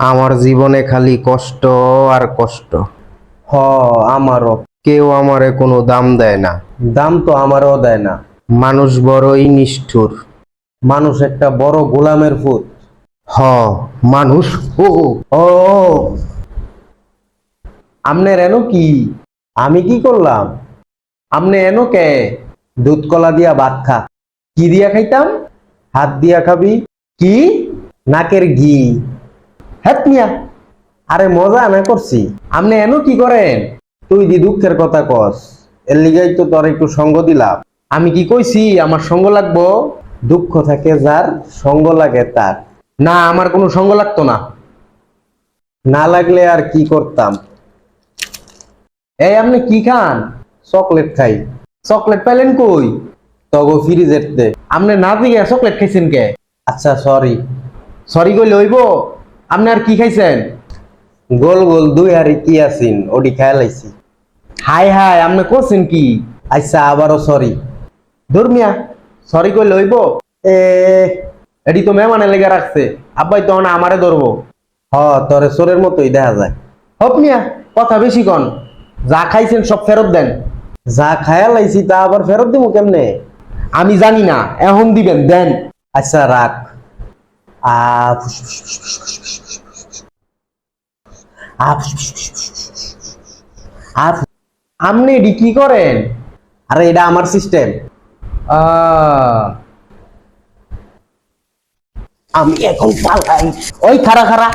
আমার জীবনে খালি কষ্ট আর কষ্ট। হ আমারও। কেউ আমারে কোনো দাম দেয় না। দাম তো আমারও দেয় না। মানুষ বড়ই নিষ্ঠুর। মানুষ একটা বড় গোলামের ফুট হ মানুষ ও ও, আমনের এনো কি? আমি কি করলাম? আমনে এনো কে? দুধ কলা দিয়া ভাত খা। কি দিয়া খাইতাম? হাত দিয়া খাবি। কি? নাকের ঘি। হ্যাঁ মিয়া। আরে মজা না করছি। আমনে এনো কি করেন? তুই দি দুঃখের কথা কস। এর লিগাই তো তোর একটু সঙ্গ দিলাম। আমি কি কইছি, আমার সঙ্গ লাগবো? দুঃখ থাকে যার, সঙ্গ লাগে তার। না, আমার কোনো সঙ্গ লাগতো না। না লাগলে আর কি করতাম? এই, আপনি কি খান? চকলেট খাই। চকলেট পাইলেন কই? তগো ফ্রিজের আপনি না দিয়ে চকলেট খাইছেন কে? আচ্ছা সরি সরি কইলে হইব? আপনি আর কি খাইছেন? গোল গোল দুই হারি কি আছিন ওডি খাই লাইছি হাই হাই আপনি করছেন কি? আচ্ছা আবারও সরি ধর্মিয়া সরি কই হইব? এ এডি তো মেহমানের লেগে রাখছে। আব্বাই তো না আমারে ধরবো। হ তরে সোরের মতোই দেখা যায়। হপ মিয়া কথা বেশি কন। যা খাইছেন সব ফেরত দেন। যা খায়া লাইছি তা আবার ফেরত দিব কেমনে? আমি জানি না এখন দিবেন দেন। আচ্ছা রাখ। আ আপনি এডি কি করেন? আরে এটা আমার সিস্টেম আমি এখন পালাই। ওই খারা খারা